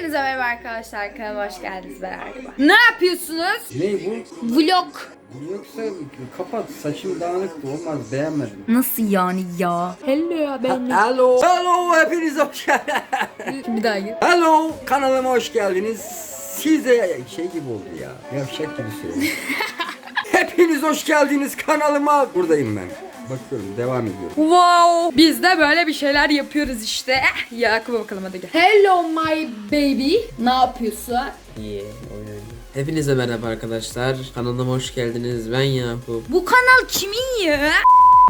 Hepinize merhaba arkadaşlar. Kanalıma hoş geldiniz ben Arka. Ne yapıyorsunuz? Ne bu? Vlog. Yoksa kapat saçım dağınıktı olmaz beğenmedim. Nasıl yani ya? Hello ben. Hello. Hello hepiniz hoş geldiniz. Bir daha gir. Hello kanalıma hoş geldiniz. Size şey gibi oldu ya. Yavşak gibi söylüyorum. hepiniz hoş geldiniz kanalıma. Buradayım ben. Bakıyorum devam ediyorum. Wow. Biz de böyle bir şeyler yapıyoruz işte. Eh, Yakup'a bakalım hadi gel. Hello my baby. Ne yapıyorsun? İyi, oyun oynuyor. Hepinize merhaba arkadaşlar. Kanalıma hoş geldiniz. Ben Yakup. Bu kanal kimin ya?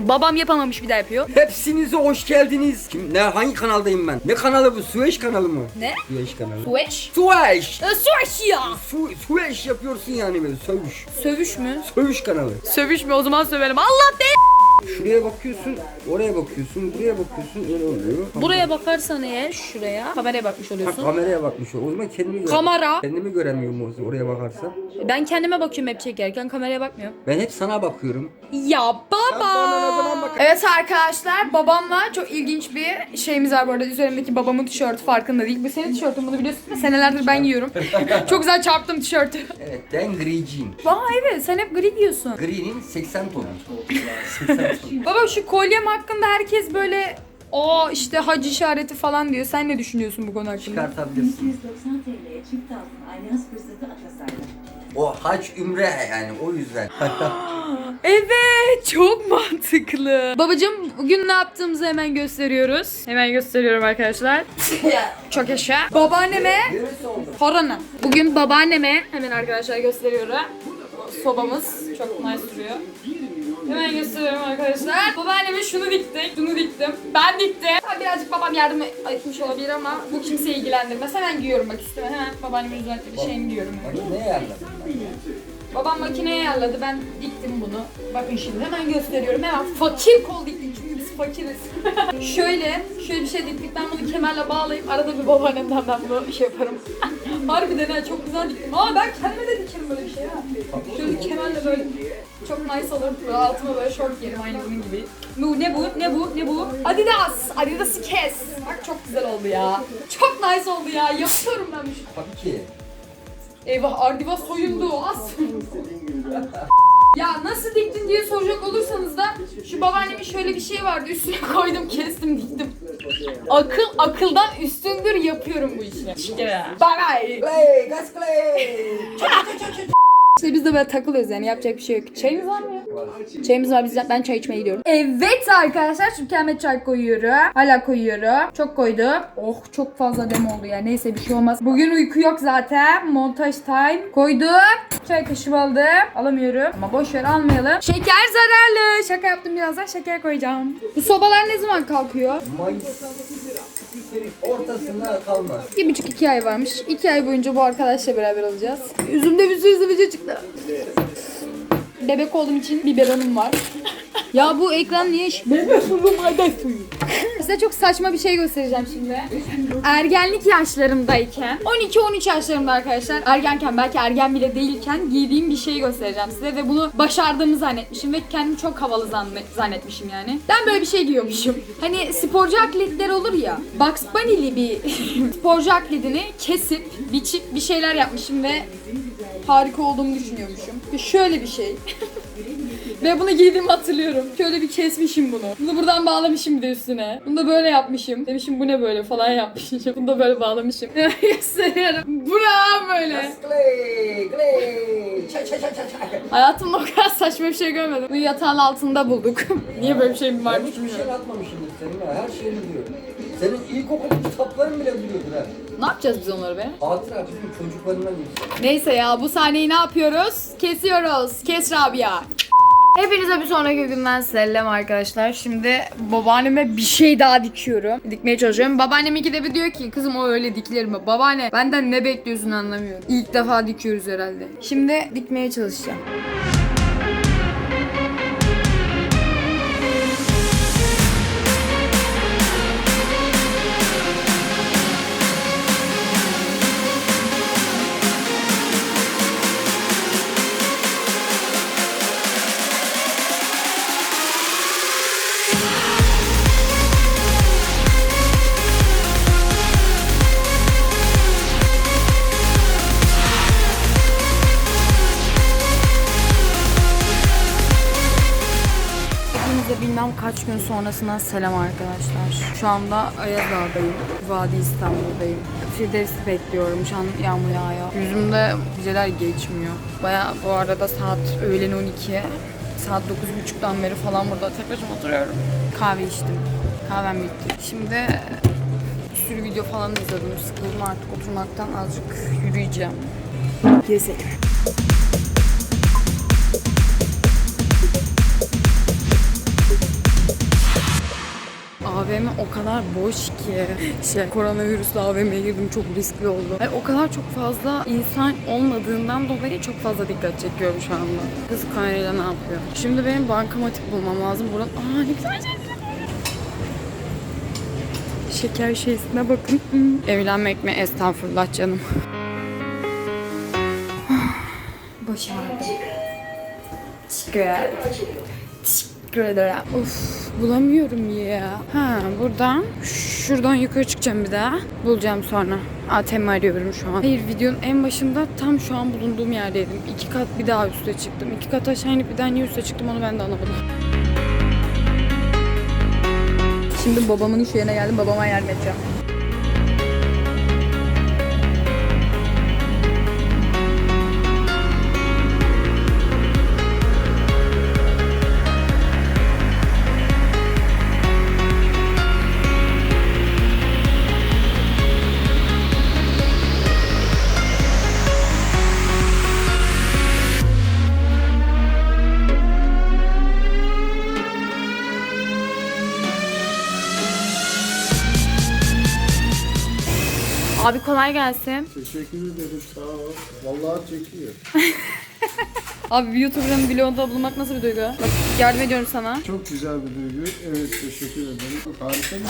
Babam yapamamış bir daha yapıyor. Hepsinize hoş geldiniz. Kim, ne, hangi kanaldayım ben? Ne kanalı bu? Süveyş kanalı mı? Ne? Süveyş kanalı. Switch. Süveyş. Ee, Switch ya. Su, Süveyş yapıyorsun yani böyle sövüş. Sövüş mü? Sövüş kanalı. Sövüş mü? O zaman sövelim. Allah be. Şuraya bakıyorsun, oraya bakıyorsun, buraya bakıyorsun öyle oluyor. Buraya bakarsan eğer şuraya kameraya bakmış Ha, oluyorsun. kameraya bakmış o. O zaman kendimi görüyorum. Kamera. Kendimi göremiyorum o- oraya bakarsan. Ben kendime bakıyorum hep çekerken kameraya bakmıyorum. Ben hep sana bakıyorum. Ya baba. Evet arkadaşlar babamla çok ilginç bir şeyimiz var bu arada. Üzerimdeki babamın tişörtü farkında değil. Bu senin tişörtün bunu biliyorsun değil mi? Senelerdir ben giyiyorum. çok güzel çarptım tişörtü. Evet, ben griciyim. Vay evet sen hep gri giyiyorsun. Gri'nin 80 tonu. 80 tonu. Baba şu kolyem hakkında herkes böyle o işte hac işareti falan diyor. Sen ne düşünüyorsun bu konu hakkında? Çıkartabilirsin. 290 TL'ye çift altın alyans fırsatı Atasar'da. O hac ümre yani o yüzden. Evet çok mantıklı. Babacım bugün ne yaptığımızı hemen gösteriyoruz. Hemen gösteriyorum arkadaşlar. çok yaşa. Babaanneme Neresi oldu? Korona. Bugün babaanneme hemen arkadaşlar gösteriyorum. Sobamız çok nice duruyor. Hemen gösteriyorum arkadaşlar. Babaanneme şunu diktik, şunu diktim. Ben diktim. Ha, birazcık babam yardım etmiş olabilir ama bu kimseyi ilgilendirmez. Hemen giyiyorum bak üstüme. Hemen babaannemin üzerinde bir şeyini giyiyorum. Bak ne ayarladın? Babam makineye ayarladı. Ben diktim bunu. Bakın şimdi hemen gösteriyorum. Hemen fakir kol diktik çünkü biz fakiriz. şöyle, şöyle bir şey diktik. Ben bunu kemerle bağlayıp arada bir babaannemden ben bunu şey yaparım. Harbiden ha çok güzel diktim. Aa ben kendime de dikerim böyle bir şey ha. Şöyle kemerle böyle çok nice olur. Böyle altıma böyle şort giyerim aynı bunun gibi. Bu ne bu? Ne bu? Ne bu? Adidas. Adidas'ı kes. Bak çok güzel oldu ya. Çok nice oldu ya. Yapıyorum ben bu şey. Tabii ki. Eyvah Ardiva soyundu. Az. ya nasıl diktin diye soracak olursanız da şu babaannemin şöyle bir şey vardı. Üstüne koydum, kestim, diktim. Akıl akıldan üstündür yapıyorum bu işi. Bye bye. Clay. İşte biz de böyle takılıyoruz yani yapacak bir şey yok. Çayımız var mı ya? Çayımız var biz ben çay içmeye gidiyorum. Evet arkadaşlar şimdi kendime çay koyuyorum. Hala koyuyorum. Çok koydum. Oh çok fazla dem oldu ya. Neyse bir şey olmaz. Bugün uyku yok zaten. Montaj time. Koydum. Çay kaşığı aldım. Alamıyorum. Ama boş ver almayalım. Şeker zararlı. Şaka yaptım birazdan şeker koyacağım. Bu sobalar ne zaman kalkıyor? Mayıs ortasında kalmaz. Bir buçuk iki ay varmış. İki ay boyunca bu arkadaşla beraber olacağız. Yüzümde bir sürü sivilce çıktı. Bebek olduğum için biberonum var. ya bu ekran niye iş? Bebek suyu, maydanoz suyu. Çok saçma bir şey göstereceğim şimdi. Ergenlik yaşlarımdayken, 12-13 yaşlarımda arkadaşlar, ergenken belki ergen bile değilken giydiğim bir şeyi göstereceğim size ve bunu başardığımı zannetmişim ve kendimi çok havalı zannet, zannetmişim yani. Ben böyle bir şey giyiyormuşum. Hani sporcu atletler olur ya, Bugs Bunny'li bir sporcu atletini kesip, biçip bir şeyler yapmışım ve harika olduğumu düşünüyormuşum. Ve şöyle bir şey. Ve bunu giydiğimi hatırlıyorum. Şöyle bir kesmişim bunu. Bunu buradan bağlamışım bir de üstüne. Bunu da böyle yapmışım. Demişim bu ne böyle falan yapmışım. Bunu da böyle bağlamışım. Gösteriyorum. Bu ne abi böyle? Hayatımda o kadar saçma bir şey görmedim. Bunu yatağın altında bulduk. Niye böyle bir şey varmış Hiçbir bilmiyorum. şey atmamışımdır senin ha. Her şeyini biliyor. Senin ilkokul kitapların bile biliyordur ha. Ne yapacağız biz onları be? Hatıra bizim çocuklarından yüksek. Neyse ya bu sahneyi ne yapıyoruz? Kesiyoruz. Kes Rabia. Hepinize bir sonraki günden selam arkadaşlar. Şimdi babaanneme bir şey daha dikiyorum. Dikmeye çalışıyorum. Babaannem ikide bir diyor ki kızım o öyle dikilir mi? Babaanne benden ne bekliyorsun anlamıyorum. İlk defa dikiyoruz herhalde. Şimdi dikmeye çalışacağım. Kaç gün sonrasından selam arkadaşlar. Şu anda Ayazağa'dayım. Vadi İstanbul'dayım. Firdevs'i bekliyorum. Şu an yağmur yağıyor. Yüzümde geceler geçmiyor. Baya bu arada saat öğlen 12. Saat 9.30'dan beri falan burada tek oturuyorum. Kahve içtim. Kahvem bitti. Şimdi bir sürü video falan izledim. Sıkıldım artık oturmaktan azıcık yürüyeceğim. Gezelim. AVM o kadar boş ki şey koronavirüsle AVM'ye girdim çok riskli oldu. Yani o kadar çok fazla insan olmadığından dolayı çok fazla dikkat çekiyorum şu anda. Kız kamerayla ne yapıyor? Şimdi benim bankamatik bulmam lazım. Buradan aa ne güzel şeker. Şeker şeysine bakın. Evlenmek mi? Estağfurullah canım. Başardım. Teşekkür ederim. Teşekkür ederim. Of bulamıyorum ya. Ha buradan şuradan yukarı çıkacağım bir daha. Bulacağım sonra. ATM arıyorum şu an. Hayır videonun en başında tam şu an bulunduğum yerdeydim. İki kat bir daha üste çıktım. İki kat aşağı inip bir daha niye üste çıktım onu ben de anlamadım. Şimdi babamın iş yerine geldim. Babama yardım edeceğim. Abi kolay gelsin. Teşekkür ederim sağ ol. Vallahi çekiyor. Abi bir YouTuber'ın vlogunda bulunmak nasıl bir duygu? Bak yardım ediyorum sana. Çok güzel bir duygu. Evet teşekkür ederim. Harika bir duygu.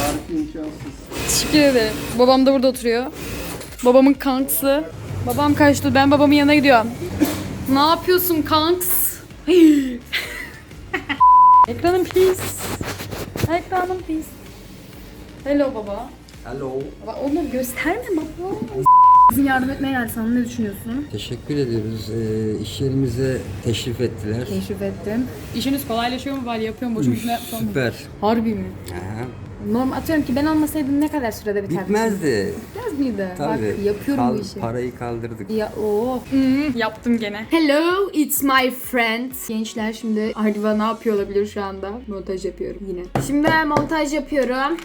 Harika imkansız. Teşekkür ederim. Babam da burada oturuyor. Babamın kanksı. Babam kaçtı. Ben babamın yanına gidiyorum. ne yapıyorsun kanks? Ekranım pis. Ekranım pis. Hello baba. Hello. Baba oğlum gösterme baba. Bizim yardım etmeye geldi sana ne düşünüyorsun? Teşekkür ediyoruz. Ee, iş yerimize teşrif ettiler. Teşrif ettim. İşiniz kolaylaşıyor mu bari yapıyorum boşu boşuna yapmam. Süper. Harbi mi? Aha. Normal atıyorum ki ben almasaydım ne kadar sürede biterdi? Bitmezdi. Bitmez miydi? Tabii. Bak yapıyorum Kal- bu işi. Parayı kaldırdık. Ya o. yaptım gene. Hello, it's my friend. Gençler şimdi Ardiva ne yapıyor olabilir şu anda? Montaj yapıyorum yine. Şimdi montaj yapıyorum.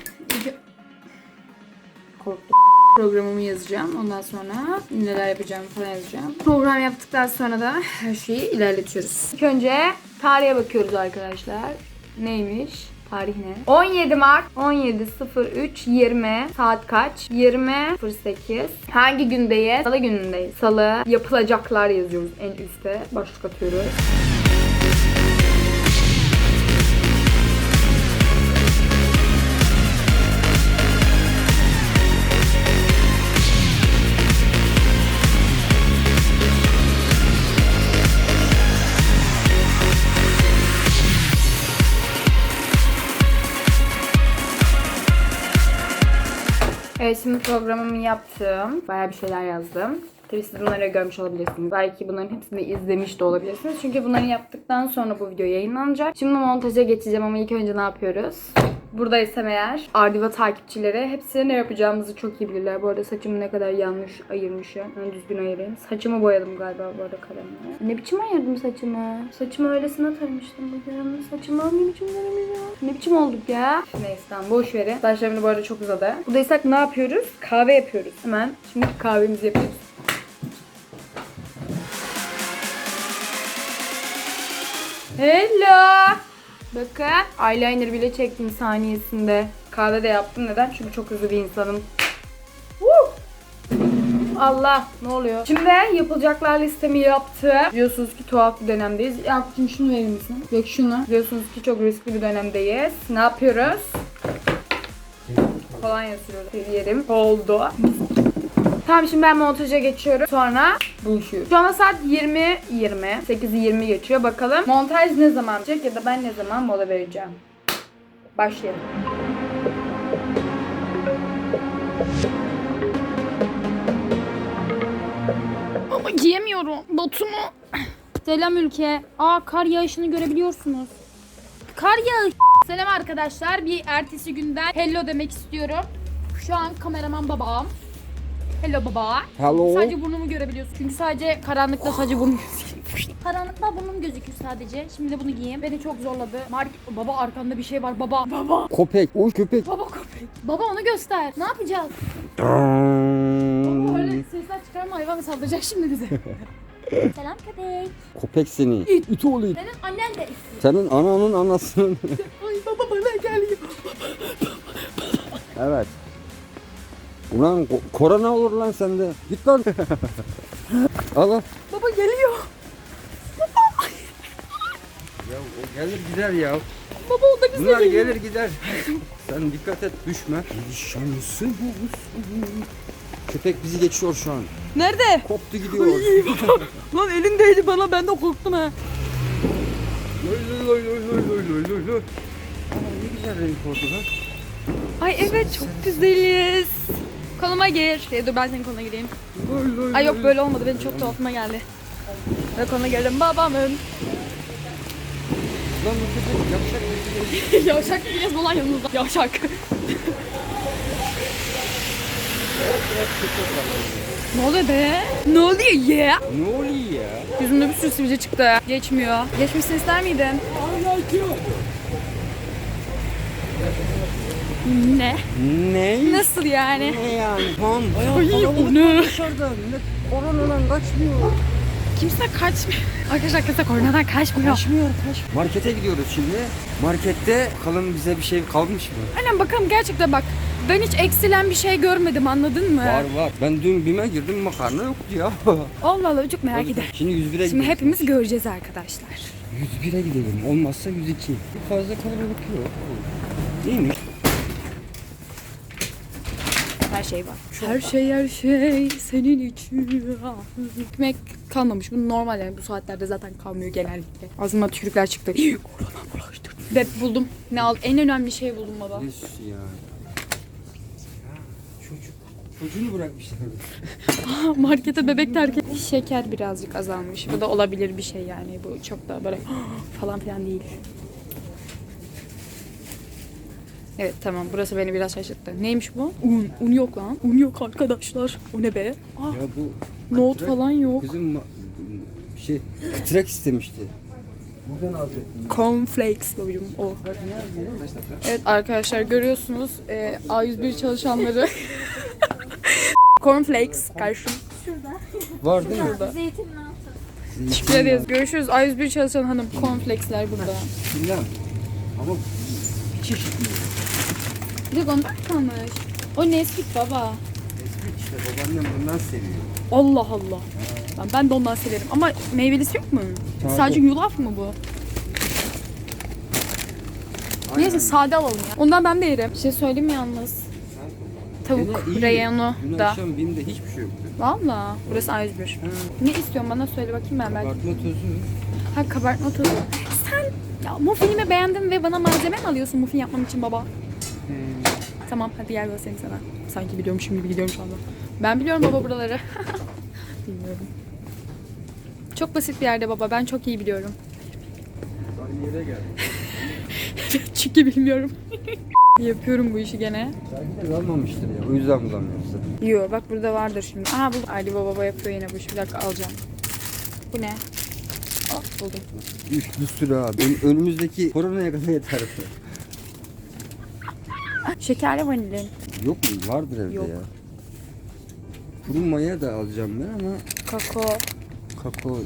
Korktum. Programımı yazacağım. Ondan sonra neler yapacağım falan yazacağım. Program yaptıktan sonra da her şeyi ilerletiyoruz. İlk önce tarihe bakıyoruz arkadaşlar. Neymiş? Tarih ne? 17 Mart 17.03 20 saat kaç? 20.08 Hangi gündeyiz? Salı günündeyiz. Salı yapılacaklar yazıyoruz en üstte. Başlık atıyoruz. Evet şimdi programımı yaptım. Bayağı bir şeyler yazdım. Tabii siz bunları görmüş olabilirsiniz. Belki bunların hepsini izlemiş de olabilirsiniz. Çünkü bunları yaptıktan sonra bu video yayınlanacak. Şimdi montaja geçeceğim ama ilk önce ne yapıyoruz? Buradaysam eğer Ardiva takipçileri hepsi ne yapacağımızı çok iyi bilirler. Bu arada saçımı ne kadar yanlış ayırmışım. Ben düzgün ayırayım. Saçımı boyadım galiba bu arada kalemle. Ne biçim ayırdım saçımı? Saçımı öylesine tarmıştım bugün. Saçımı ne biçim tarmışım? Ne biçim olduk ya? Neyse tamam boş verin. Saçlarım bu arada çok uzadı. Buradaysak ne yapıyoruz? Kahve yapıyoruz. Hemen şimdi kahvemizi yapıyoruz. Hello. Bakın eyeliner bile çektim saniyesinde. Kahve de yaptım. Neden? Çünkü çok hızlı bir insanım. Allah ne oluyor? Şimdi yapılacaklar listemi yaptım. Biliyorsunuz ki tuhaf bir dönemdeyiz. Yaptım şunu verir misin? Yok şunu. Biliyorsunuz ki çok riskli bir dönemdeyiz. Ne yapıyoruz? Kolonya sürüyoruz. Yerim. Oldu. Tamam şimdi ben montaja geçiyorum. Sonra buluşuyoruz. Şu anda saat 20 20. 8'i 20 geçiyor. Bakalım montaj ne zaman bitecek ya da ben ne zaman mola vereceğim. Başlayalım. Ama giyemiyorum. Botumu. Selam ülke. Aa kar yağışını görebiliyorsunuz. Kar yağış. Selam arkadaşlar. Bir ertesi günden hello demek istiyorum. Şu an kameraman babam. Hello baba. Hello. Sadece burnumu görebiliyorsun. Çünkü sadece karanlıkta sadece burnum gözüküyor. Karanlıkta burnum gözüküyor sadece. Şimdi de bunu giyeyim. Beni çok zorladı. Mark baba arkanda bir şey var. Baba. Baba. Köpek. Uy köpek. Baba köpek. Baba onu göster. Ne yapacağız? Baba öyle sesler çıkarma hayvan saldıracak şimdi bize. Selam köpek. Köpek seni. İt, it oğlu it. Senin annen de Senin ananın anasının. Ay baba bana geliyor. evet. Ulan ko- korona olur lan sende. Git lan. al al. Baba geliyor. Ya o gelir gider ya. Baba o da bize Bunlar geliyor. gelir gider. Sen dikkat et düşme. Şansı bu. Köpek bizi geçiyor şu an. Nerede? Koptu gidiyor. Lan elindeydi bana ben de korktum ha. Loy loy loy loy loy loy loy loy. Aa, ne güzel renk oldu lan. Ay evet çok güzeliz. Koluma gir. Şey, dur ben senin koluna gireyim. Ay yok böyle olmadı benim çok tuhafıma geldi. Ve koluna girdim babamın. Lan bu şey. Yavşak biraz dolan yanımızda. Yavşak. ne oluyor be? Ne oluyor ya? Ne oluyor ya? Yüzümde bir sürü sivilce çıktı. Geçmiyor. Geçmesini ister miydin? Ne? Ne? Nasıl yani? Ne yani? Tamam bayağı Ay, kalabalık o ne? var dışarıda. Millet koronadan kaçmıyor. Kimse kaçmıyor. Arkadaşlar kimse koronadan kaçmıyor. Kaçmıyor kaç. Markete gidiyoruz şimdi. Markette bakalım bize bir şey kalmış mı? Aynen bakalım gerçekten bak. Ben hiç eksilen bir şey görmedim anladın mı? Var var. Ben dün BİM'e girdim makarna yoktu ya. Allah Allah çok merak ederim. Şimdi 101'e Şimdi gidelim. hepimiz göreceğiz arkadaşlar. 101'e gidelim. Olmazsa 102. Fazla kalabalık yok. Değil mi? Her şey var. Her şey her şey senin için. Ekmek kalmamış. Bu normal yani bu saatlerde zaten kalmıyor genellikle. Ağzıma tükürükler çıktı. Korona bulaştı. Ve buldum. Ne aldım? En önemli şey buldum baba. Ne ya. Ya, Çocuk. Çocuğunu bırakmışlar. Markete bebek terk etmiş. Şeker birazcık azalmış. Bu da olabilir bir şey yani. Bu çok da böyle falan filan değil. Evet tamam burası beni biraz şaşırttı. Neymiş bu? Un. Un yok lan. Un yok arkadaşlar. O ne be? Aa, Ya bu nohut kıtrak- falan yok. Kızım ma- şey kıtrak istemişti. Buradan alacaktım. Cornflakes babacığım o. Evet arkadaşlar görüyorsunuz e, A101 çalışanları. Cornflakes karşım. Var değil mi? Zeytinin altı. Teşekkür ederiz. Görüşürüz. A101 çalışan hanım. Cornflakesler burada. Bilmem. Ama bir çeşit mi? Bir de ondan kalmış. O Nesquik baba. Eski işte babaannem bundan seviyor. Allah Allah. Ben, ben de ondan severim. Ama meyvelisi yok mu? Sade. Sadece yulaf mı bu? Neyse sade alalım ya. Ondan ben de yerim. Bir şey söyleyeyim mi yalnız? Tavuk Gene iyi. reyonu Dün da. akşam BİM'de hiçbir şey yoktu. Valla. Burası A101. Ne istiyorsun bana söyle bakayım ben belki. Kabartma tozu. Ha kabartma tozu. Ya muffinimi beğendin ve bana malzeme mi alıyorsun muffin yapmam için baba? Tamam hadi gel göstereyim sana. Sanki biliyormuşum gibi gidiyorum şu anda. Ben biliyorum baba buraları. Bilmiyorum. Çok basit bir yerde baba. Ben çok iyi biliyorum. Aynı yere geldi. Çünkü bilmiyorum. Yapıyorum bu işi gene. Belki de kalmamıştır ya. O yüzden bulamıyorsun. Yo bak burada vardır şimdi. Aha buldum. Ali baba yapıyor yine bu işi. Bir dakika alacağım. Bu ne? Buldum. Üf bir sürü ha. Benim önümüzdeki koronaya kadar yeter. Şekerli vanilin. Yok mu? Vardır evde Yok. ya. Kuru maya da alacağım ben ama Kakao. kakao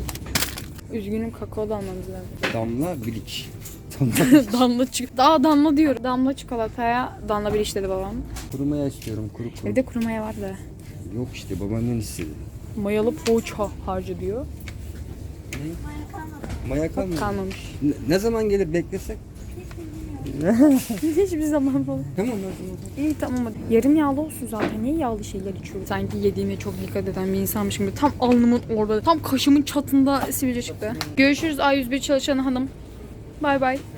Üzgünüm kakao da almamız lazım. damla biliç. Damla damla çikolata. Daha damla diyorum. Damla çikolataya damla bir iş dedi babam. kuru maya istiyorum kuru kuru. Evde kuru maya var da. Yok işte babaannen istedi. Mayalı poğaça harcı diyor. Maya kalmadı. Kalmamış. Ne, ne zaman gelir beklesek? Hiçbir zaman falan. Tamam zaman. İyi tamam hadi. Yarım yağlı olsun zaten. Niye yağlı şeyler içiyorum? Sanki yediğime çok dikkat eden bir insanmışım gibi. Tam alnımın orada, tam kaşımın çatında sivilce çıktı. Görüşürüz A101 çalışan hanım. Bay bay.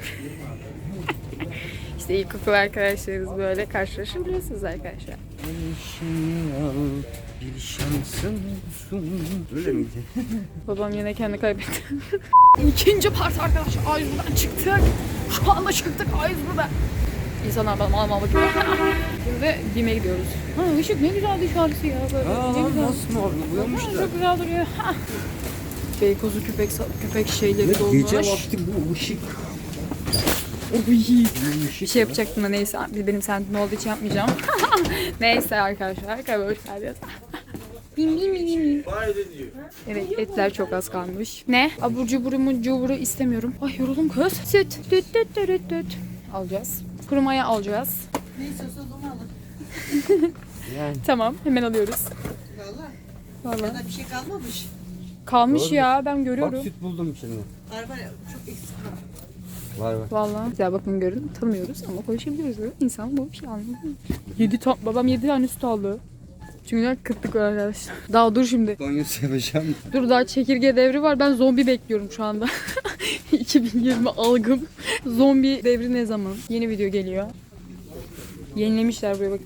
işte ilkokul arkadaşlarımız böyle karşılaşabilirsiniz arkadaşlar. bir şansın olsun. Öyle miydi? Babam yine kendi kaybetti. İkinci part arkadaşlar. A101'den çıktık. Şu anda çıktık A101'den. İnsanlar bana mal mal bakıyor. Şimdi BİM'e gidiyoruz. Ha ışık ne güzel dışarısı ya böyle. Aa ne güzel. mor Ha, boyamışlar. Çok güzel duruyor. Beykoz'u köpek köpek şeyleri dolmuş. gece vakti bu ışık. Oy. Bir şey yapacaktım da neyse bir benim sentim olduğu için yapmayacağım. neyse arkadaşlar kayboş hoş geldiniz. Bim bim bim bim. Evet etler çok az kalmış. Ne? Abur cuburumu cuburu istemiyorum. Ay yoruldum kız. Süt. Düt düt düt düt düt. Alacağız. Kuru maya alacağız. Yani. Tamam hemen alıyoruz. Valla. Vallahi. Sana bir şey kalmamış. Kalmış Doğru. ya ben Bak görüyorum. süt buldum içinde. Araba çok eksik var. Var var. Vallahi. Güzel bakın görün. Tanımıyoruz ama konuşabiliyoruz. Böyle. İnsan bu bir şey mı? Yedi ta- babam yedi tane süt aldı. Çünkü kıtlık var arkadaşlar. Daha dur şimdi. Banyosu yapacağım. Dur daha çekirge devri var. Ben zombi bekliyorum şu anda. 2020 algım. Zombi devri ne zaman? Yeni video geliyor. Yenilemişler buraya bak.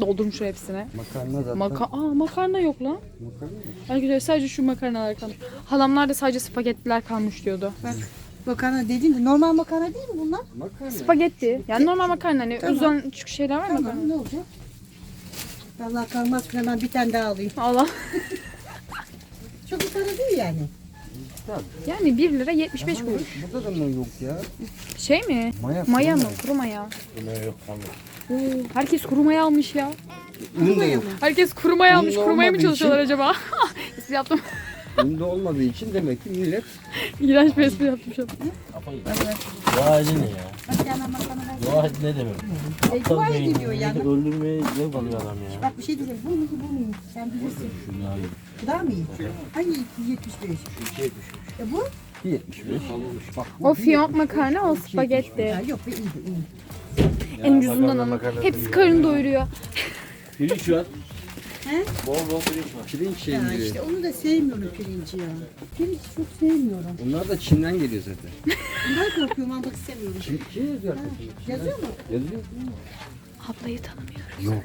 Doldurmuşlar hepsine. Makarna zaten. Maka Aa, makarna yok lan. Makarna mı? Arkadaşlar sadece şu makarnalar kalmış. Halamlar da sadece spagettiler kalmış diyordu. Makarna dedin de normal makarna değil mi bunlar? Makarna. Spagetti. Yani normal makarna hani Tamam. uzun küçük şeyler var mı? Tamam ne olacak? Allah kalmaz hemen bir tane daha alayım. Allah. Çok bir tane değil yani. Yani 1 lira 75 kuruş. Burada da mı yok ya? Şey mi? Maya, Maya kuru mı? Kuru maya. Oo, herkes kuru maya almış ya. Un da yok. Herkes kuru maya almış. Bunun Kuru maya mı olmadığı çalışıyorlar acaba? espri yaptım. Un da olmadığı için demek ki millet İğrenç bir espri şu an. Vay ne ya? Ver. Vay ne demek? E, dua ediliyor yani. Öldürmeye zevk alıyor adam ya. Bak bir şey diyeceğim. Bu mu ki bu mu? Sen bilirsin. Şu daha iyi. Bu daha mı iyi? Hangi 75? E bu? 75. Bak O fiyonk makarna, o spagetti. Yok bu iyiydi iyi. En ucuzundan alın. Hepsi karın doyuruyor. Pirinç şu an. He? Bol bol pirinç var. pirinç Ya şeyi. işte onu da sevmiyorum pirinci ya. Pirinç çok sevmiyorum. Bunlar da Çin'den geliyor zaten. Bundan korkuyorum almak istemiyorum. Çin, Çin yazıyor arkadaşlar. Yazıyor mu? Yazıyor. Ablayı tanımıyorum. Yok.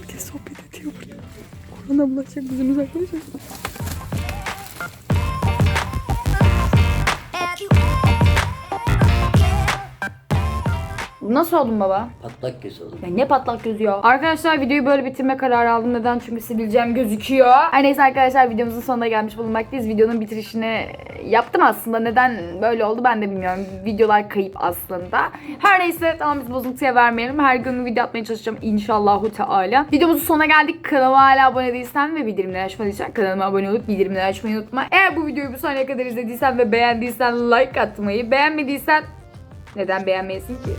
Herkes sohbet ediyor burada. Korona bulaşacak bizim uzaklaşın. Nasıl oldun baba? Patlak göz olur. Ya ne patlak gözü ya. Arkadaşlar videoyu böyle bitirme kararı aldım. Neden? Çünkü sivilcem gözüküyor. Her neyse arkadaşlar videomuzun sonuna gelmiş bulunmaktayız. Videonun bitirişini yaptım aslında. Neden böyle oldu ben de bilmiyorum. Videolar kayıp aslında. Her neyse tamam biz bozuntuya vermeyelim. Her gün video atmaya çalışacağım inşallahu teala. Videomuzun sonuna geldik. Kanalıma hala abone değilsen ve bildirimleri açmadıysan kanalıma abone olup bildirimleri açmayı unutma. Eğer bu videoyu bu saniye kadar izlediysen ve beğendiysen like atmayı, beğenmediysen neden beğenmeyesin ki?